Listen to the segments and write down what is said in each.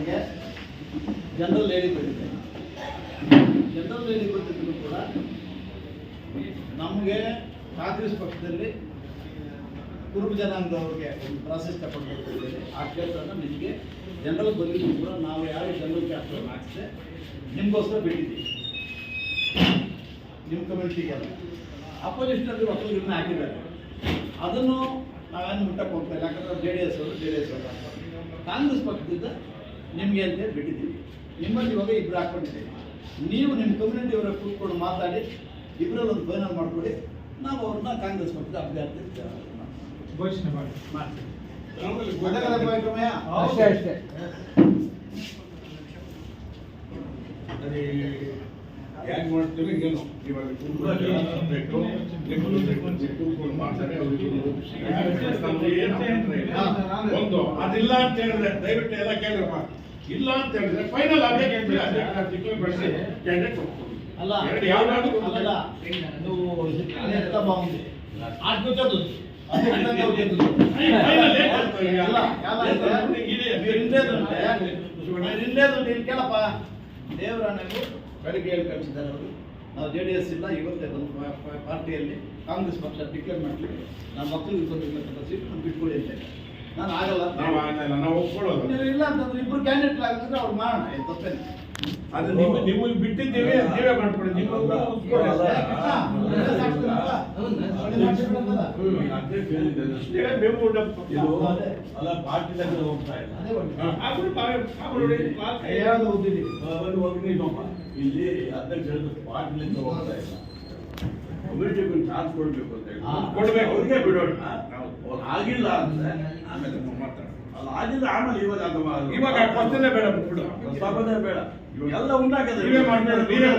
ನನಗೆ general lady ಬಂದಿದೆ general lady ಬಂದಿದ್ರು ಕೂಡ ನಮಗೆ ಕಾಂಗ್ರೆಸ್ ಪಕ್ಷದಲ್ಲಿ ಕುರುಬ ಜನಾಂಗದವ್ರಿಗೆ ಒಂದು ಪ್ರಾಶಸ್ತ್ಯ ಕೊಟ್ಟಿದ್ದೇವೆ. ಆ ಕ್ಷೇತ್ರನ ನಿಮಗೆ ಜನರಲ್ ಬಂದಿದ್ರು ಕೂಡ ನಾವು ಯಾವ ಜನರಲ್ ಕ್ಯಾಪ್ಟನ್ ಹಾಕಿದೆ ನಿಮಗೋಸ್ಕರ ಬಿಟ್ಟಿದ್ದೀವಿ. ನಿಮ್ಮ ಕಮ್ಯುನಿಟಿಗೆಲ್ಲ ಅಪೋಸಿಷನಲ್ಲಿ ವಕೀಲರನ್ನ ಹಾಕಿದ್ದಾರೆ. ಅದನ್ನು ನಾವೇನು ಮುಟ್ಟಕ್ಕೆ ಹೋಗ್ತಾ ಇಲ್ಲ. ಯಾಕಂದ್ರೆ ಜೆ ಡಿ ಎಸ್ ಅವರು ಜೆ ಡಿ ಎಸ್ ಅವರು. ಕಾಂಗ್ರೆಸ್ ಪಕ್ಷದಿಂದ ನಿಮಗೆ ಅಂತೇಳಿ ಬಿಟ್ಟಿದ್ದೀವಿ ನಿಮ್ಮಲ್ಲಿ ಇವಾಗ ಇಬ್ಬರು ಹಾಕ್ಕೊಂಡಿದ್ದೀವಿ ನೀವು ನಿಮ್ಮ ಕಮ್ಯುನಿಟಿ ಅವರ ಕೂತ್ಕೊಂಡು ಮಾತಾಡಿ ಇಬ್ಬರಲ್ಲಿ ಒಂದು ಫೈನಲ್ ಮಾಡಿಕೊಡಿ ನಾವು ಅವ್ರನ್ನ ಕಾಂಗ್ರೆಸ್ ಪಕ್ಷದ ಅಭ್ಯರ್ಥಿ ಘೋಷಣೆ ಮಾಡಿ. ಮಾಡ್ತೀವಿ? ಅಷ್ಟೇ ಅಷ್ಟೇ. ಮಾಡ್ತೀವಿ ಏನು? ಇವಾಗ ಕೂತ್ಕೊಂಡು ಮಾಡ್ತಾರೆ ಅವ್ರಿಗೆ. ಒಂದು ಅದಿಲ್ಲ ಅಂತ ಹೇಳಿದ್ರೆ ದಯವಿಟ್ಟು ಎಲ್ಲ ಕೇಳಪ್ಪ ಇಲ್ಲ ಅಂತ ಹೇಳಿದ್ರೆ ಫೈನಲ್ ಅಧ್ಯಕ್ಷ ಅಲ್ಲ ಕೇಳಪ್ಪ. ಬೆಳಿಗ್ಗೆ ಹೇಳಿ ಕಳಿಸಿದ್ದಾರೆ ಅವರು. ನಾವು ಜೆ ಡಿ ಎಸ್ ಇಲ್ಲ ಇವತ್ತೇ ಒಂದು ಪಾರ್ಟಿಯಲ್ಲಿ ಕಾಂಗ್ರೆಸ್ ಪಕ್ಷ ಡಿಕ್ಲೇರ್ ಮಾಡಲಿ ನಮ್ಮ ಮಕ್ಕಳಿಗೆ ಸೀಟ್ ಬಿಟ್ಕೊಳ್ಳಿ ಅಂತ ನಾನು ಆಗಲ್ಲ. ನಾವು. ಆಗಲ್ಲ, ನಾವು ಒಪ್ಕೊಳ್ಳೋದು. ನೀವು ಇಲ್ಲ ಅಂತಂದ್ರೆ ಇಬ್ರು ಕ್ಯಾಂಡಿಡೇಟ್ ಆಗಿದ್ರೆ ಅವ್ರು ಮಾಡೋಣ ಏನು ತಪ್ಪೇನು. ಅದು ನಿಮ್ಮ ನಿಮಗೆ ಬಿಟ್ಟಿದ್ದೀವಿ ನೀವೇ ಮಾಡ್ಕೊಳ್ಳಿ ನಿಮ್ಮ ಅಲ್ಲ ಪಾರ್ಟಿ ಲೆಕ್ಕ ಹೋಗ್ತಾ ಇಲ್ಲ. ಇಲ್ಲಿ ಅಧ್ಯಕ್ಷ ಪಾರ್ಟಿ ಲೆಕ್ಕ ಹೋಗ್ತಾ ಇಲ್ಲ. ಕಮಿಟಿಗೆ ಚಾನ್ಸ್ ಕೊಡಬೇಕು ಅಂತ ಹೇಳಿ. ಕೊಡ್ಬೇಕು. ಅವ್ರಿಗೆ ಬಿಡೋಣ. ಅವ್ರು ಆಗಿಲ್ಲ ಅಂದ್ರೆ ಆಮೇಲೆ ಮಾತಾಡೋಣ ಅಲ್ಲ ಆಗಿದ್ರೆ ಆಮೇಲೆ ಇವಾಗ ಅದು ಮಾ- ಇವಾಗ ಫಸ್ಟಲ್ಲೇ ಬೇಡ ಬಿಡು ಪ್ರಸ್ತಾಪನೆ ಬೇಡ. ಎಲ್ಲ ಉಂಟಾಗದೆ. ನೀವೇ ಮಾಡ್ಕೊಳ್ಳಿ, ನೀವೇ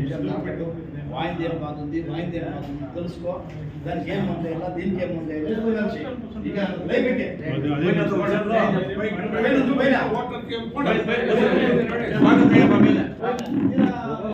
విషయం నాపెట్టు వాయిందేం బాగుంది వాయిందేం బాగుంది తెలుసుకో దానికి ఏం ఉంది ఎలా దీనికి ఏం ఉంది ఇక లైఫ్కి పైన